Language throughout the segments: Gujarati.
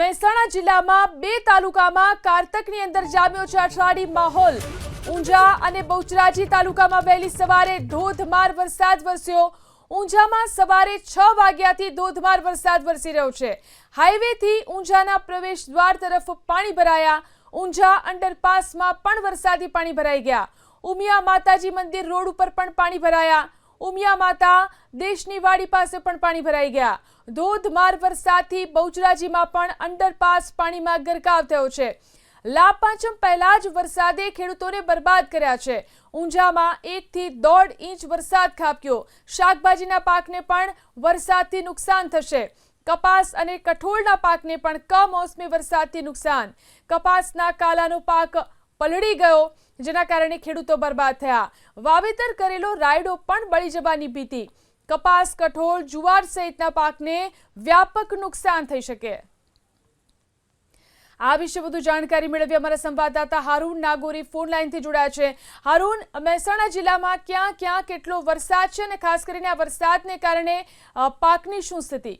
મહેસાણા જિલ્લામાં બે તાલુકામાં કારતકની અંદર જામ્યો છે અષાઢી માહોલ. ઊંઝા અને બહુચરાજી તાલુકામાં વહેલી સવારે ધોધમાર વરસાદ વરસ્યો. ઊંઝામાં સવારે છ વાગ્યાથી ધોધમાર વરસાદ વરસી રહ્યો છે. હાઈવેથી ઊંઝાના પ્રવેશ દ્વાર તરફ પાણી ભરાયા. ઊંઝા અંડરપાસમાં પણ વરસાદી પાણી ભરાઈ ગયા. ઉમિયા માતાજી મંદિર રોડ ઉપર પણ પાણી ભરાયા. ઉમિયા માતા દેશની વાડી પાસે પણ પાણી ભરાઈ ગયા. ધોધમાર વરસાદથી બહુચરાજીમાં પણ અંડરપાસ પાણીમાં ગરકાવ થયો છે. લાપાંચમ પહેલા જ વરસાદે ખેડૂતોને બરબાદ કર્યા છે. ઊંઝામાં એકથી દોઢ ઇંચ વરસાદ ખાબક્યો. શાકભાજીના પાકને પણ વરસાદથી નુકસાન થશે. કપાસ અને કઠોળના પાકને પણ કમોસમી વરસાદથી નુકસાન. કપાસના કાલાનો પાક પલળી ગયો. જેના કારણે ખેડૂતો બરબાદ થયા. વાવેતર કરેલો રાયડો પણ બળી જવાની ભીતિ. કપાસ, કઠોળ, જુવાર સહિતના પાકને વ્યાપક નુકસાન થઈ શકે. આ વિશે વધુ જાણકારી મેળવી અમારા સંવાદદાતા હારૂન નાગોરી ફોન લાઈનથી જોડાયા છે. હારૂન, મહેસાણા જિલ્લામાં ક્યાં ક્યાં કેટલો વરસાદ છે અને ખાસ કરીને આ વરસાદને કારણે પાકની શું સ્થિતિ?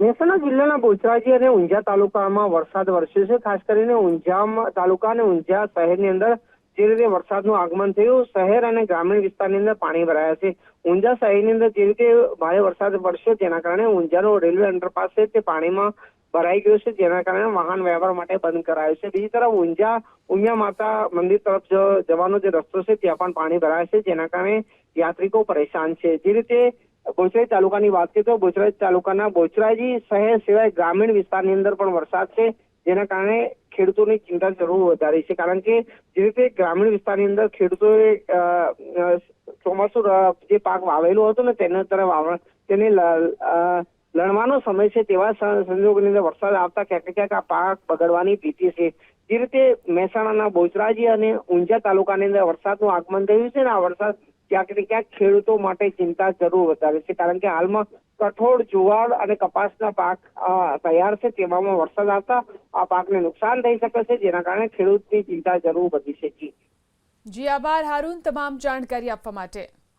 મહેસાણા જિલ્લાના બોચરાજી અને ઊંઝા તાલુકામાં વરસાદ વરસ્યો છે. ખાસ કરીને ઊંઝા તાલુકા અને ઊંઝા શહેરની અંદર જે રીતે વરસાદનું આગમન થયું, શહેર અને ગ્રામીણ વિસ્તારની અંદર પાણી ભરાયા છે. ઊંઝા શહેરની અંદર જે રીતે ભારે વરસાદ વરસ્યો તેના કારણે ઊંઝાનો રેલવે અંડરપાસ છે તે પાણીમાં ભરાઈ ગયો છે. જેના કારણે વાહન વ્યવહાર માટે બંધ કરાયો છે. બીજી તરફ ઊંઝા ઉમિયા માતા મંદિર તરફ જવાનો જે રસ્તો છે, ત્યાં પણ પાણી ભરાય છે. જેના કારણે યાત્રિકો પરેશાન છે. જે રીતે બોચરાજી તાલુકાની વાત કરીએ તો બોચરાજ તાલુકાના બોચરાજી શહેર સિવાય ગ્રામીણ વિસ્તારની અંદર પણ વરસાદ છે. જેના કારણે ખેડૂતોની ચિંતા જરૂર વધારી છે. કારણ કે જે રીતે ગ્રામીણ વિસ્તારની અંદર ખેડૂતોએ ચોમાસું જે પાક વાવેલો હતો ને તેના તરફ વાવણ તેને લણવાનો સમય છે તેવા સંજોગોની અંદર વરસાદ આવતા ક્યાંક ક્યાંક આ પાક બગડવાની ભીતિ છે. જે રીતે મહેસાણાના બોચરાજી અને ઊંઝા તાલુકાની અંદર વરસાદનું આગમન થયું છે ને આ વરસાદ ક્યાંક ને ક્યાંક ખેડૂતો માટે ચિંતા જરૂર વધારે છે, કારણ કે હાલમાં કઠોળ, જુવાર અને કપાસના પાક તૈયાર છે, તેવામાં વરસાદ આવતા આ પાકને નુકસાન થઈ શકે છે, જેના કારણે ખેડૂતની ચિંતા જરૂર વધી છે. જી જી આભાર, હારૂન, તમામ જાણકારી આપવા માટે.